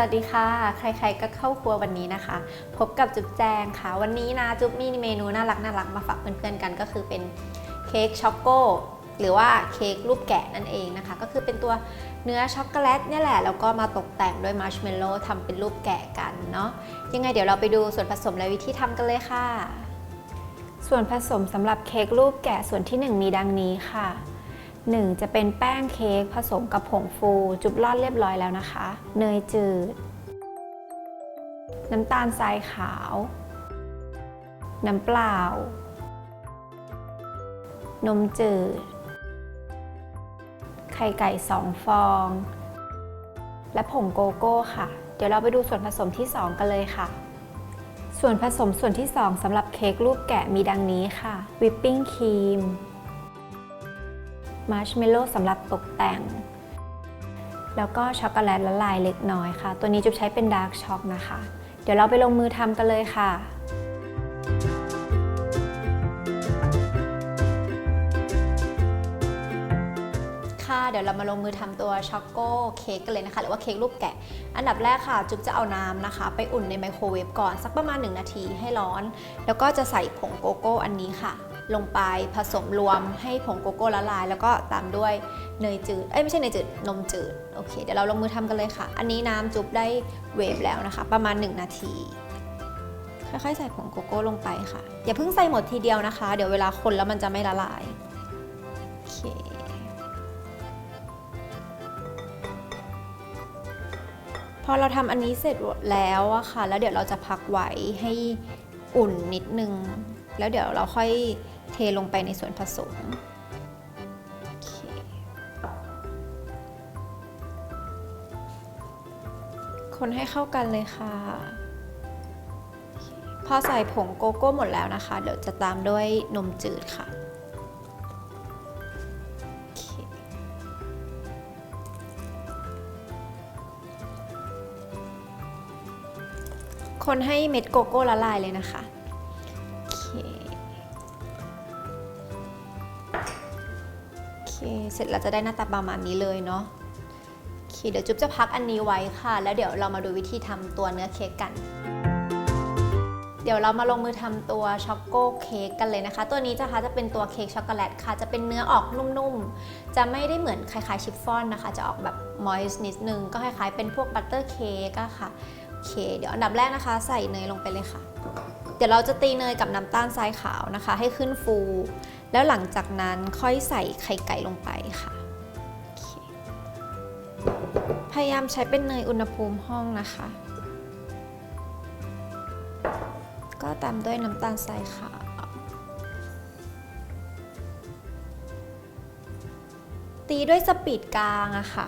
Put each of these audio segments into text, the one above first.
วัสดีค่ะ ใครๆก็เข้าครัววันนี้นะคะ พบกับจุ๊บแจงค่ะ วันนี้นะจุ๊บมีเมนูน่ารักน่ารักมาฝากเพื่อนๆกัน ก็คือเป็นเค้กช็อกโกหรือว่าเค้กรูปแกะนั่นเองนะคะ ก็คือเป็นตัวเนื้อช็อกโกแลตเนี่ยแหละ แล้วก็มาตกแต่งด้วยมาร์ชเมลโล่ทำเป็นรูปแกะกันเนาะยังไงเดี๋ยวเราไปดูส่วนผสมและวิธีทำกันเลยค่ะ ส่วนผสมสำหรับเค้กรูปแกะส่วนที่ 1 มีดังนี้ค่ะ 1 จะเป็นแป้งเค้กผสมกับผงฟู จุบร่อนเรียบร้อยแล้วนะคะ เนยจืด น้ำตาลทรายขาว น้ำเปล่า นมจืด ไข่ไก่2ฟอง และผงโกโก้ค่ะ เดี๋ยวเราไปดูส่วนผสมที่ 2 กันเลยค่ะส่วนผสมส่วนที่ 2สำหรับเค้กรูปแกะมีดังนี้ค่ะ วิปปิ้งครีม มาร์ชเมลโล่สำหรับตกแต่ง แล้วก็ช็อกโกแลตละลายเล็กน้อยค่ะ ตัวนี้จุ๊บใช้เป็นดาร์กช็อกนะคะ เดี๋ยวเราไปลงมือทำกันเลยค่ะค่ะเดี๋ยวเรามาลงมือทำตัวช็อกโกเค้กกันเลยนะคะ หรือว่าเค้กรูปแกะ อันดับแรกค่ะ จุ๊บจะเอาน้ำนะคะ ไปอุ่นในไมโครเวฟก่อนสักประมาณ 1 นาทีให้ร้อน แล้วก็จะใส่ผงโกโก้อันนี้ค่ะ ลงไปผสมรวมให้ผงโกโก้ละลาย แล้วก็ตามด้วยเนยจืด เอ้ยไม่ใช่เนยจืด นมจืด โอเค เดี๋ยวเราลงมือทำกันเลยค่ะ อันนี้น้ำจุบได้เวฟแล้วนะคะ ประมาณ 1 นาที ค่อยๆใส่ผงโกโก้ลงไปค่ะ อย่าเพิ่งใส่หมดทีเดียวนะคะ เดี๋ยวเวลาคนแล้วมันจะไม่ละลาย โอเคพอเราทำอันนี้เสร็จแล้วอะค่ะ แล้วเดี๋ยวเราจะพักไว้ให้อุ่นนิดนึง แล้วเดี๋ยวเราค่อย เทลงไปในส่วนผสมคนให้เข้ากันเลยค่ะ พอใส่ผงโกโก้หมดแล้วนะคะ เดี๋ยวจะตามด้วยนมจืดค่ะคนให้เม็ดโกโก้ละลายเลยนะคะ เสร็จแล้วจะได้หน้าตาประมาณนี้เลยเนาะโอเคเดี๋ยวจุ๊บจะพักอันนี้ไว้ค่ะ แล้วเดี๋ยวเรามาดูวิธีทำตัวเนื้อเค้กกัน เดี๋ยวเรามาลงมือทำตัวช็อกโกเค้กกันเลยนะคะ ตัวนี้จะคะจะเป็นตัวเค้กช็อกโกแลตค่ะ จะเป็นเนื้อออกนุ่มๆ จะไม่ได้เหมือนคล้ายๆชิฟฟ่อนนะคะ จะออกแบบมอยส์นิดนึง ก็คล้ายๆเป็นพวกบัตเตอร์เค้กอะค่ะโอเค เดี๋ยวอันดับแรกนะคะ ใส่เนยลงไปเลยค่ะ เดี๋ยวเราจะตีเนยกับน้ำตาลทรายขาวนะคะ ให้ขึ้นฟู แล้วหลังจากนั้นค่อยใส่ไข่ไก่ลงไปค่ะ พยายามใช้เป็นเนยอุณหภูมิห้องนะคะ ก็ตามด้วยน้ำตาลทรายขาวตีด้วยสปีดกลางอะค่ะ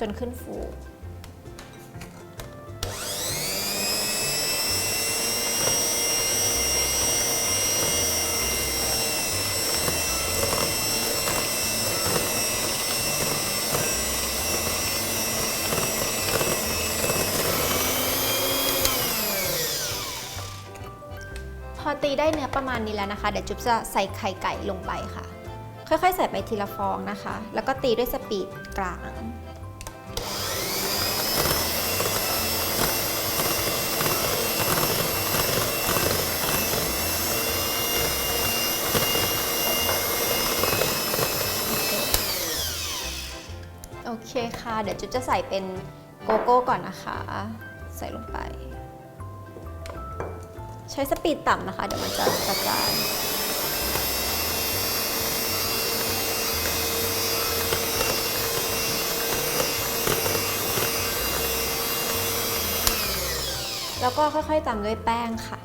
จนขึ้นฟู ตีได้เนื้อประมาณนี้แล้วนะคะ เดี๋ยวจุ๊บจะใส่ไข่ไก่ลงไปค่ะ ค่อยๆ ใส่ไปทีละฟองนะคะ แล้วก็ตีด้วยสปีดกลาง โอเคค่ะ เดี๋ยวจุ๊บจะใส่เป็นโกโก้ก่อนนะคะ ใส่ลงไป ใช้สปีดต่ำนะคะ เดี๋ยวมันจะกระจายแล้วก็ค่อยๆตามด้วยแป้งค่ะ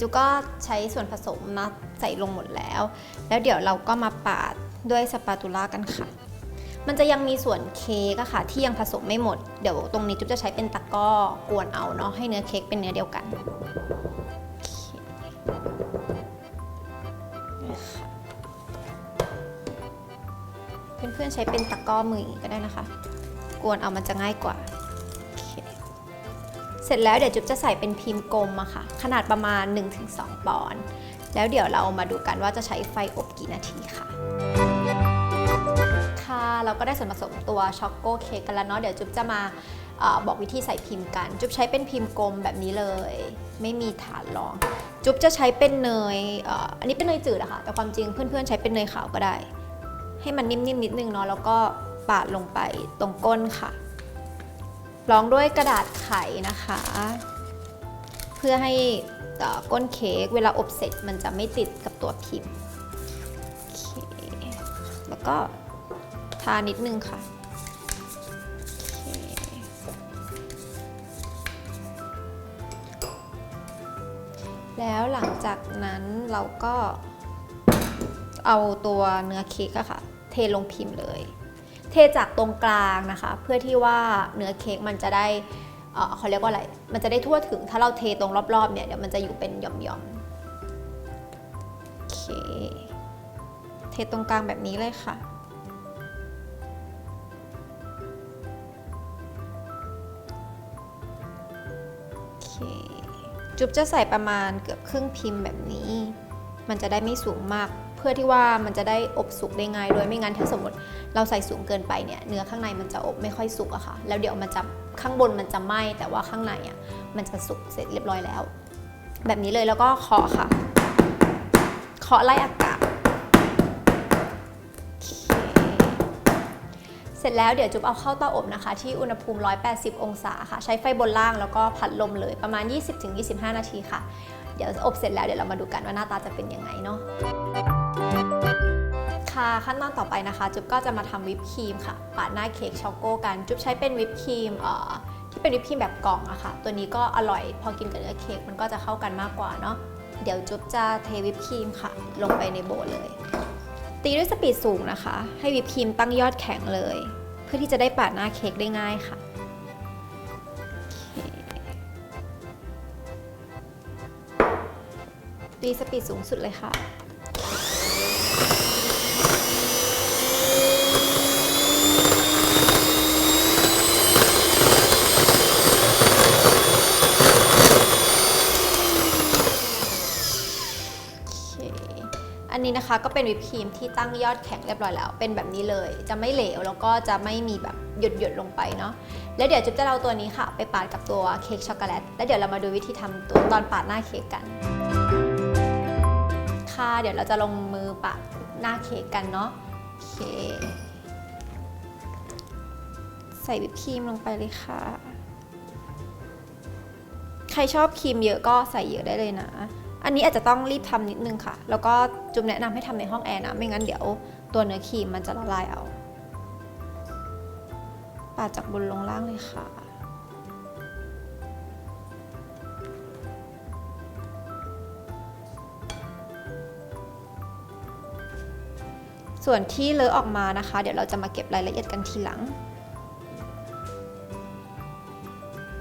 จูก็ใช้ส่วนผสมมาใส่ลงหมดแล้ว แล้วเดี๋ยวเราก็มาปาดด้วยสปาตูล่ากันค่ะ มันจะยังมีส่วนเค้กอะค่ะ ที่ยังผสมไม่หมด เดี๋ยวตรงนี้จุ๊บจะใช้เป็นตะกร้อกวนเอาเนาะให้เนื้อเค้กเป็นเนื้อเดียวกันเพื่อนๆใช้เป็นตะกร้อมือก็ได้นะคะ กวนเอามันจะง่ายกว่า เสร็จแล้วเดี๋ยวจุ๊บจะใส่เป็นพิมพ์กลมอะค่ะ ขนาดประมาณ 1-2 ปอนด์แล้วเดี๋ยวเรามาดูกันว่าจะใช้ไฟอบกี่นาทีค่ะ ค่ะเราก็ได้ส่วนผสมตัวช็อกโกเค้กกันแล้วเนาะเดี๋ยวจุ๊บจะมาอบอกวิธีใส่พิมพ์กัน จุ๊บใช้เป็นพิมพ์กลมแบบนี้เลย ไม่มีฐานรอง จุ๊บจะใช้เป็นเนยเอออันนี้เป็นเนยจืดอะค่ะ แต่ความจริงเพื่อนๆใช้เป็นเนยขาวก็ได้ ให้มันนิ่มๆนิดนึงเนาะแล้วก็ปาดลงไปตรงก้นค่ะ รองด้วยกระดาษไขนะคะ เพื่อให้ก้นเค้กเวลาอบเสร็จมันจะไม่ติดกับตัวพิมพ์แล้วก็ทานิดนึงค่ะคแล้วหลังจากนั้นเราก็เอาตัวเนื้อเค้กอะค่ะ เทลงพิมพ์เลย เทจากตรงกลางนะคะ เพื่อที่ว่าเนื้อเค้กมันจะได้เขาเรียกว่าอะไร มันจะได้ทั่วถึง ถ้าเราเทตรงรอบๆเนี่ยเดี๋ยวมันจะอยู่เป็นหย่อมๆ โอเค เทตรงกลางแบบนี้เลยค่ะ โอเค จุ๊บจะใส่ประมาณเกือบครึ่งพิมพ์แบบนี้ มันจะได้ไม่สูงมาก เพื่อที่ว่ามันจะได้อบสุกได้ง่ายโดยไม่งั้นถ้าสมมติเราใส่สูงเกินไปเนี่ยเนื้อข้างในมันจะอบไม่ค่อยสุกอะค่ะ แล้วเดี๋ยวมันจะข้างบนมันจะไหม้แต่ว่าข้างในอะมันจะสุกเสร็จเรียบร้อยแล้ว แบบนี้เลยแล้วก็เคาะค่ะเคาะไล่อากาศเคเสร็จแล้วเดี๋ยวจุ๊บเอาเข้าเตาอบนะคะ ที่อุณหภูมิ 180 องศาค่ะ ใช้ไฟบนล่างแล้วก็พัดลมเลยประมาณ 20-25 นาทีค่ะ เดี๋ยวอบเสร็จแล้วเดี๋ยวเรามาดูกันว่าหน้าตาจะเป็นยังไงเนาะ ค่ะขั้นตอนต่อไปนะคะ จุ๊บก็จะมาทำวิปครีมค่ะปาดหน้าเค้กช็อกโกกัน จุ๊บใช้เป็นวิปครีมเอ่อที่เป็นวิปครีมแบบกล่องอะค่ะ ตัวนี้ก็อร่อยพอกินกับเนื้อเค้กมันก็จะเข้ากันมากกว่าเนาะเดี๋ยวจุ๊บจะเทวิปครีมค่ะ ลงไปในโบว์เลย ตีด้วยสปีดสูงนะคะ ให้วิปครีมตั้งยอดแข็งเลย เพื่อที่จะได้ปาดหน้าเค้กได้ง่ายค่ะตีสปีดสูงสุดเลยค่ะ โอเค อั นี้นะคะก็เป็นวิปครีมที่ตั้งยอดแข็งเรียบร้อยแล้ว เป็นแบบนี้เลย จะไม่เหลวแล้วก็จะไม่มีแบบหยดหยดๆลงไปเนาะ แล้วเดี๋ยวจุ๊บจะเอาตัวนี้ค่ะ ไปปาดกับตัวเค้กช็อกโกแลต แล้วเดี๋ยวเรามาดูวิธีทำตัวตอนปาดหน้าเค้กกัน ค่ะเดี๋ยวเราจะลงมือปาดหน้าเค้กกันเนาะเค ใส่วิปครีมลงไปเลยค่ะ ใครชอบครีมเยอะก็ใส่เยอะได้เลยนะ อันนี้อาจจะต้องรีบทำนิดนึงค่ะ แล้วก็จุ๊บแนะนำให้ทำในห้องแอร์นะ ไม่งั้นเดี๋ยวตัวเนื้อครีมมันจะละลายเอา ปาดจากบนลงล่างเลยค่ะ ส่วนที่เลอะออกมานะคะ เดี๋ยวเราจะมาเก็บรายละเอียดกันทีหลัง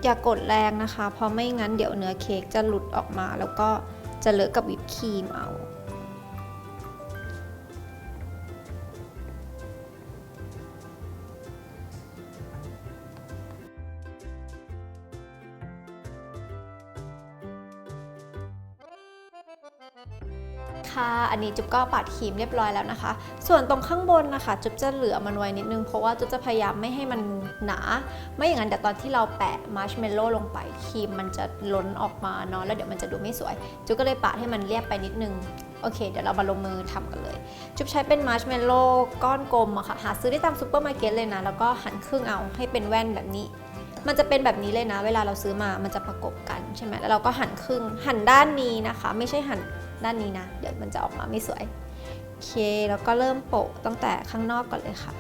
อย่ากดแรงนะคะ เพราะไม่งั้นเดี๋ยวเนื้อเค้กจะหลุดออกมาแล้วก็ จะเลอะกับวิปครีมเอา ค่ะ อันนี้จุ๊บก็ปัดครีมเรียบร้อยแล้วนะคะ ส่วนตรงข้างบนนะคะ จุ๊บจะเหลือมันไว้นิดนึง เพราะว่าจุ๊บจะพยายามไม่ให้มันหนา ไม่อย่างนั้นเดี๋ยวตอนที่เราแปะมาร์ชเมลโล่ลงไปครีมมันจะล้นออกมาเนาะแล้วเดี๋ยวมันจะดูไม่สวย จุ๊บก็เลยปาดให้มันเรียบไปนิดนึงโอเค เดี๋ยวเรามาลงมือทำกันเลย จุ๊บใช้เป็นมาร์ชเมลโล่ก้อนกลมอะค่ะ หาซื้อได้ตามซูเปอร์มาร์เก็ตเลยนะ แล้วก็หั่นครึ่งเอาให้เป็นแว่นแบบนี้ มันจะเป็นแบบนี้เลยนะ เวลาเราซื้อมา มันจะประกบกัน ใช่ไหมแล้วเราก็หั่นครึ่งหั่นด้านนี้นะคะ ไม่ใช่หั่นด้านนี้นะ เดี๋ยวมันจะออกมาไม่สวยโอเคแล้วก็เริ่มโปะตั้งแต่ข้างนอกก่อนเลยค่ะ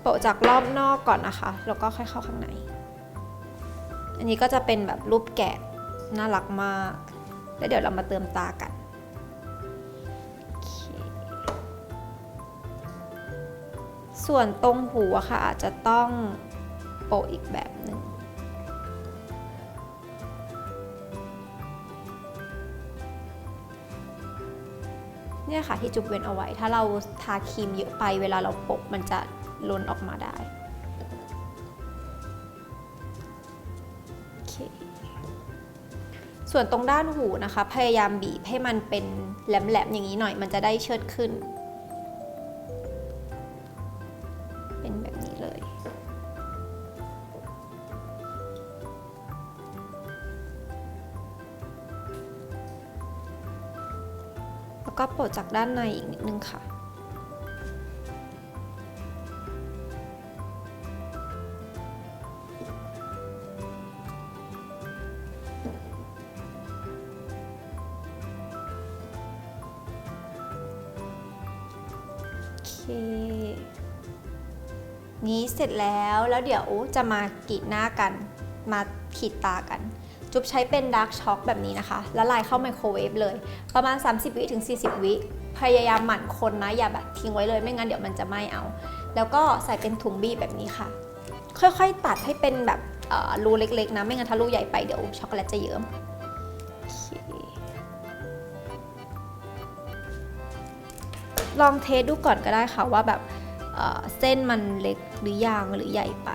โปะจากรอบนอกก่อนนะคะ แล้วก็ค่อยเข้าข้างใน อันนี้ก็จะเป็นแบบรูปแกะน่ารักมาก แล้วเดี๋ยวเรามาเติมตากันส่วนตรงหูอะค่ะอาจจะต้อง โปะอีกแบบหนึ่งเนี่ยค่ะที่จุ๊บเว้นเอาไว้ ถ้าเราทาครีมเยอะไปเวลาเราโปะมันจะล้นออกมาได้โอเคส่วนตรงด้านหูนะคะ พยายามบีบให้มันเป็นแหลมๆอย่างนี้หน่อยมันจะได้เชิดขึ้น แล้วก็โปะจากด้านในอีกนิดนึงค่ะโอเคนี้เสร็จแล้วแล้วเดี๋ยวจะมากรีดหน้ากัน มาขีดตากัน จุ๊บใช้เป็นดาร์กช็อกแบบนี้นะคะ ละลายเข้าไมโครเวฟเลย ประมาณ 30 วิถึง 40 วิ พยายามหมั่นคนนะ อย่าแบบทิ้งไว้เลย ไม่งั้นเดี๋ยวมันจะไหม้เอา แล้วก็ใส่เป็นถุงบีบแบบนี้ค่ะ ค่อยๆ ตัดให้เป็นแบบรูเล็กๆนะ ไม่งั้นถ้ารูใหญ่ไปเดี๋ยวช็อกโกแลตจะเยิ้มลองเทสดูก่อนก็ได้ค่ะว่าแบบเอ่อเส้นมันเล็กหรือยังหรือใหญ่ไป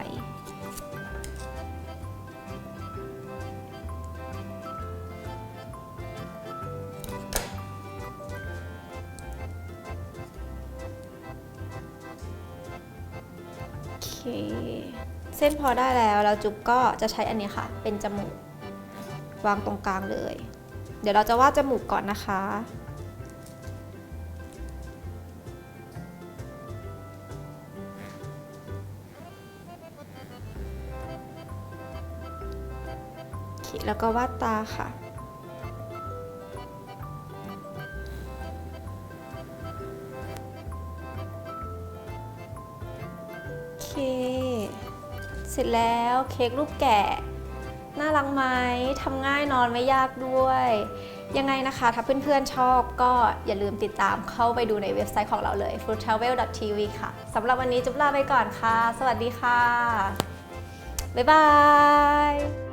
เคเส้นพอได้แล้วแล้วจุ๊บก็จะใช้อันนี้ค่ะ เป็นจมูก วางตรงกลางเลย เดี๋ยวเราจะวาดจมูกก่อนนะคะ แล้วก็วาดตาค่ะ เสร็จแล้วเค้กรูปแกะ น่ารักไหมทำง่ายนอนไม่ยากด้วย ยังไงนะคะ ถ้าเพื่อนๆชอบก็อย่าลืมติดตามเข้าไปดูในเว็บไซต์ของเราเลย fruittravel.tv ค่ะสำหรับวันนี้จุ๊บลาไปก่อนค่ะ สวัสดีค่ะ บ๊ายบาย